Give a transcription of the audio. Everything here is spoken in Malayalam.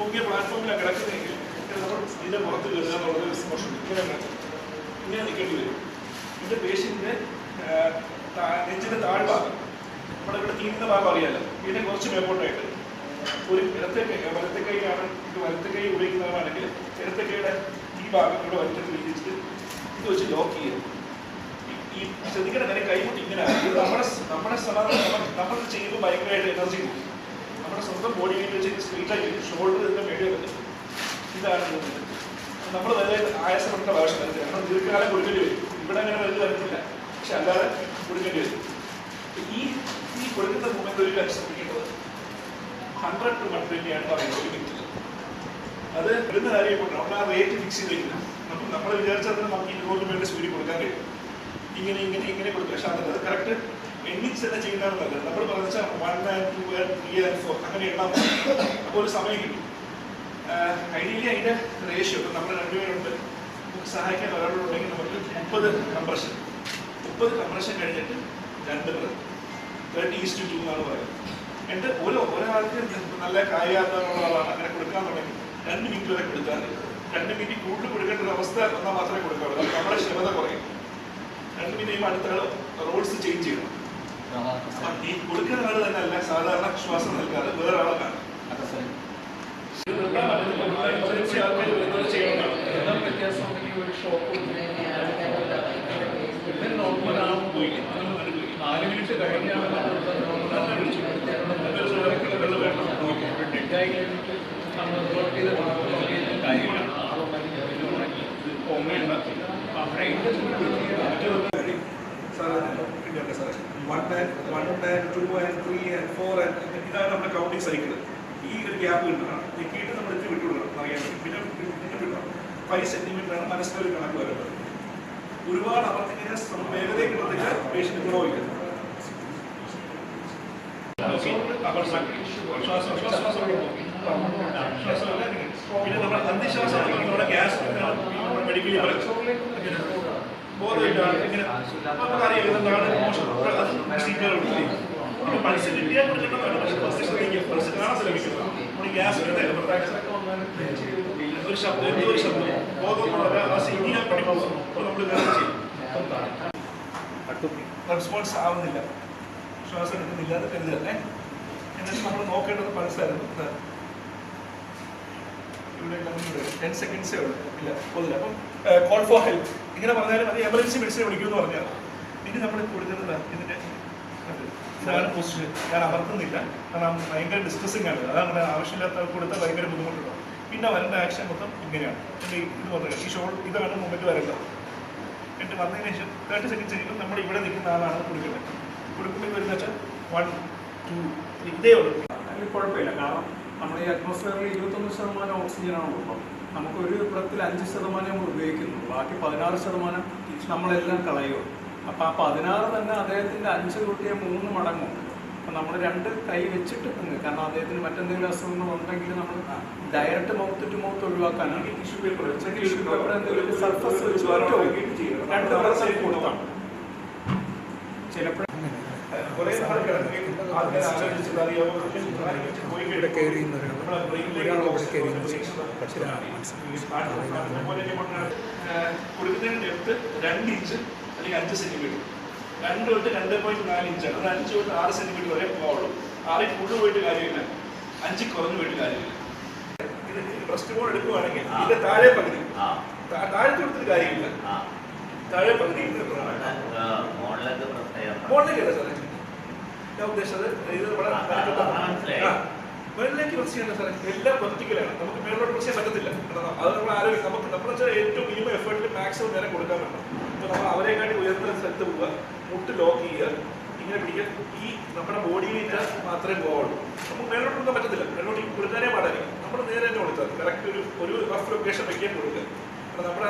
പൊങ്ങിയ പ്ലാറ്റ്ഫോമിലാണ് കിടക്കുന്നതെങ്കിൽ നമ്മൾ ഇതിന്റെ പുറത്ത് കയറുക എന്നുള്ളത് മോശം ഇങ്ങനെ. ഇങ്ങനെ നിൽക്കേണ്ടി വരും. ഇതിന്റെ പേഷ്യന്റിന്റെ നെഞ്ചിന്റെ താഴ്ഭാഗം. നമ്മുടെ ഇവിടെ തീരുന്ന ഭാഗം അറിയാലോ. ഇതിനെ കുറച്ച് മേപ്പോട്ടായിട്ട്. ഒരു ഇടത്തെ കൈ വലത്തെ കൈയാണ് ഇത് വലത്തെ കൈ ഉപയോഗിക്കുന്നവരാണെങ്കിൽ ഇടത്തെ കൈയുടെ ഈ ഭാഗം ഇവിടെ വലിച്ചിട്ട് വിരിച്ചിട്ട് ഇത് വെച്ച് ലോക്ക് ചെയ്യുക. ഈ- ശ്രദ്ധിക്കേണ്ട കാര്യം കൈമുട്ടി ഇങ്ങനെ നമ്മുടെ നമ്മുടെ സമാധാനം നമ്മൾ ചെയ്യുമ്പോൾ ഭയങ്കരമായിട്ട് എനർജി പോകും നമ്മുടെ സ്വന്തം ബോഡി വെയിറ്റ് വെച്ച് സ്ട്രീറ്റ് ആക്കി ഷോൾഡർ തന്നെ മേടിയാൽ പറ്റും ഇതാണ് നമ്മൾ വളരെ ആയാസപ്പെട്ട ഭാഷ വരത്തില്ല നമ്മൾ ദീർഘകാലം കൊടുക്കേണ്ടി വരും. ഇവിടെ അങ്ങനെ വലുത് വരത്തില്ല പക്ഷെ അല്ലാതെ കൊടുക്കേണ്ടി വരും. ഈ ഈ കൊടുക്കുന്ന മൂമെന്റ് ഒരു ശ്രമിക്കേണ്ടത് ഹൺഡ്രഡ് ടു വൺ ട്വന്റിയാണ് പറയുന്നത് ഒരു മിനിറ്റിൽ അത് വരുന്ന കാര്യം കൊണ്ട് നമ്മൾ ആ റേറ്റ് ഫിക്സ് ചെയ്തിരിക്കുന്നത് നമുക്ക് നമ്മൾ വിചാരിച്ചാൽ തന്നെ നമുക്ക് ഇരുന്നൂറ് രൂപയുടെ സ്പീഡിൽ കൊടുക്കാൻ കഴിയും. ഇങ്ങനെ ഇങ്ങനെ ഇങ്ങനെ കൊടുക്കുക പക്ഷെ അത് കറക്റ്റ് എണ്ണിച്ച് തന്നെ ചെയ്യുന്നതാണ് നല്ലത് നമ്മൾ പറഞ്ഞ one and two and three and four അങ്ങനെ എണ്ണാൻ അപ്പോൾ ഒരു സമയം കിട്ടും. ഐഡിയലി അതിന്റെ റേഷ്യോ ഇപ്പം നമ്മൾ രണ്ടുപേരുണ്ട്. നമുക്ക് സഹായിക്കാൻ ഒരാളുണ്ടെങ്കിൽ നമുക്ക് മുപ്പത് കംപ്രഷൻ മുപ്പത് കംപ്രഷൻ കഴിഞ്ഞിട്ട് രണ്ട് തേർട്ടി ഈസ്റ്റ് ടു എന്നാണ് പറയുന്നത്. എന്നിട്ട് ഓരോ ഒരാൾക്ക് നല്ല കായികാത്മകമുള്ള ആളാണ്. അങ്ങനെ കൊടുക്കാൻ തുടങ്ങി. രണ്ട് മിനിറ്റ് വരെ കൊടുക്കാൻ രണ്ട് മിനിറ്റ് കൂടുതൽ കൊടുക്കേണ്ട ഒരു അവസ്ഥ വന്നാൽ മാത്രമേ കൊടുക്കാവുള്ളൂ. കാരണം നമ്മുടെ ക്ഷമത കുറയും. രണ്ട് മിനിറ്റ് കഴിയുമ്പോൾ അടുത്ത റോൾസ് ചേഞ്ച് ചെയ്യണം. കൊടുക്കുന്ന ആൾ തന്നെ സാധാരണ ശ്വാസം നൽകാതെ വേറെ ആളെ കാണും നോർമൽ ആകുമ്പോൾ നാല് മിനിറ്റ് കഴിഞ്ഞാണ് കാര്യമാണ് ഓമയുണ്ട് അവിടെ one and one and two and three and four and ഇതാണ് നമ്മുടെ കൗണ്ടിങ് സൈക്കിൾ ഈ ഒരു ഗ്യാപ്പ് കിട്ടണം ഞെക്കിയിട്ട് നമ്മൾ എത്തി വിട്ടുകൊടുക്കണം അറിയാൻ പിന്നെ പിന്നെ വിടണം ഫൈവ് സെന്റിമീറ്റർ ആണ് മനസ്സിലൊരു കണക്ക് വരുന്നത്. ഒരുപാട് അവർക്കിങ്ങനെ വേഗതയെ നമ്മൾ കിട്ടത്തില്ല പേഷ്യന്റ് ഗുണമില്ല പിന്നെ നമ്മുടെ അന്ധശ്വാസം നമ്മുടെ ഗ്യാസ് മെഡിക്കലി പറയുന്നത്. ബോധമില്ലാണ് അപ്പൊ നമുക്കറിയാം ഇതെന്താണ് മോശം. പൾസ് കിട്ടിയാൽ കൊടുക്കേണ്ടതാണ് പക്ഷെ പൾസ് ശ്രദ്ധിക്കും പൾസ് കാണാൻ ശ്രമിക്കുന്നത് നമ്മൾ ഗ്യാസ് ഒരു ശബ്ദം എന്തോ ഒരു ശബ്ദം ബോധമുള്ള ആ വേണ്ടി പോകും അപ്പോൾ നമ്മൾ വേറെ ചെയ്യും. റെസ്പോൺസ് ആവുന്നില്ല. ശ്വാസം എടുക്കുന്നില്ല എന്ന് കരുതല്ലേ എന്നിട്ട് നമ്മൾ നോക്കേണ്ടത് ഇതാ. ഇവിടെ ടെൻ സെക്കൻഡ്സേ ഉള്ളൂ. ഇല്ല പോകില്ല. അപ്പം കോൾ ഫോർ ഹെൽപ്പ് ഇങ്ങനെ പറഞ്ഞാലും അത് എമർജൻസി മെഡിസിനെ വിളിക്കുമെന്ന് പറഞ്ഞാൽ ഇനി നമ്മൾ കൊടുക്കുന്നത് ഇതിന്റെ പൊസിഷൻ ഞാൻ അമർത്തുന്നില്ല. കാരണം ഭയങ്കര ഡിസ്ട്രസിങ് ആണ്. അതാണ് ആവശ്യമില്ലാത്ത കൊടുത്ത ഭയങ്കര ബുദ്ധിമുട്ടുണ്ടാവും. പിന്നെ വരേണ്ട ആക്ഷൻ മൊത്തം ഇങ്ങനെയാണ്. ഇത് പറഞ്ഞു ഈ ഷോൾ ഇതാണ് മുമ്പിൽ വരേണ്ടത്. എന്നിട്ട് വന്നതിന് ശേഷം തേർട്ടി സെക്കൻഡ് ചെയ്യുമ്പോൾ നമ്മൾ ഇവിടെ നിൽക്കുന്ന ആളാണ് കൊടുക്കേണ്ടത് കൊടുക്കുമ്പോൾ വരുന്ന വെച്ചാൽ വൺ ടു ഇതേ ഉള്ളൂ. കുഴപ്പമില്ല. കാരണം നമ്മൾ ഈ അറ്റ്മോസ്ഫിയറിൽ ഇരുപത്തൊന്ന് ശതമാനം ഓക്സിജനാണ് ഉള്ളത് നമുക്ക് ഒരു ബ്രത്തിൽ അഞ്ച് ശതമാനം നമ്മൾ ഉപയോഗിക്കുന്നു. ബാക്കി പതിനാറ് ശതമാനം നമ്മളെല്ലാം കളയുക. അപ്പം ആ പതിനാറ് തന്നെ അദ്ദേഹത്തിന്റെ അഞ്ച് കൂട്ടിയ മൂന്ന് മടങ്ങും. അപ്പം നമ്മൾ രണ്ട് കൈ വെച്ചിട്ട് നിന്ന് കാരണം അദ്ദേഹത്തിന് മറ്റെന്തെങ്കിലും അസുഖങ്ങൾ ഉണ്ടെങ്കിൽ നമ്മൾ ഡയറക്റ്റ് മൗത്ത് ടു മൗത്ത് ഒഴിവാക്കാനാണ്. ടിഷ്യൂ പേപ്പർ ടിഷ്യൂ പേപ്പർ എന്തെങ്കിലും സർഫസ് വെച്ച് രണ്ട് കൊടുത്താണ് ചിലപ്പോൾ ഇവിടെ കയറി ഒരാൾ ഇവിടെ കയറി കൊടുക്കുന്നതിന് ഡെപ്ത് രണ്ട് ഇഞ്ച് അല്ലെങ്കിൽ അഞ്ച് സെന്റിമീറ്റർ രണ്ട് തൊട്ട് രണ്ട് പോയിന്റ് നാല് ഇഞ്ചാണ് അത് അഞ്ച് തൊട്ട് ആറ് സെന്റിമീറ്റർ വരെ പോവുള്ളൂ ആറിൽ കൂടുതൽ പോയിട്ട് കാര്യമില്ല. അഞ്ചിൽ കുറഞ്ഞു പോയിട്ട് കാര്യമില്ല. ഇത് ബ്രസ്റ്റ് ബോൾ എടുക്കുവാണെങ്കിൽ ഇതിന്റെ താഴെ പകുതി. താഴെ കൊടുത്തിട്ട് കാര്യമില്ല. താഴെ പകുതി മോളിലേക്ക് മോളിലേക്ക് സാറേ. ഞാൻ ഉദ്ദേശിച്ചത് ഇത്. ആ, മുകളിലേക്ക് പ്രസ് ചെയ്യണ്ട സാറേ എല്ലാം വെർട്ടിക്കലാണ് നമുക്ക് മേളിലോട്ട് പ്രസ് ചെയ്യാൻ പറ്റത്തില്ല. അത് നമ്മൾ ആലോചിക്കും നമുക്ക് നമ്മൾ വെച്ചാൽ ഏറ്റവും മിനിമം എഫേർട്ടിൽ മാക്സിമം നേരെ കൊടുക്കാൻ പറ്റണം. അപ്പോൾ നമ്മൾ അവരെക്കാട്ടി ഉയർന്ന സ്ഥലത്ത് പോവുക മുട്ട് ലോക്ക് ചെയ്യുക ഇങ്ങനെ പിടിക്കുക. ഈ നമ്മുടെ ബോഡിയിലേക്ക് മാത്രമേ പോവുള്ളൂ നമുക്ക് മേലോട്ട് കൊടുക്കാൻ പറ്റത്തില്ല. മേലോട്ട് കൊടുക്കാനേ പാടില്ല. നമ്മൾ നേരെ തന്നെ കൊടുത്താൽ കറക്റ്റ് ഒരു ഒരു റഫ് ലൊക്കേഷൻ വെക്കാൻ കൊടുക്കുക. നമ്മുടെ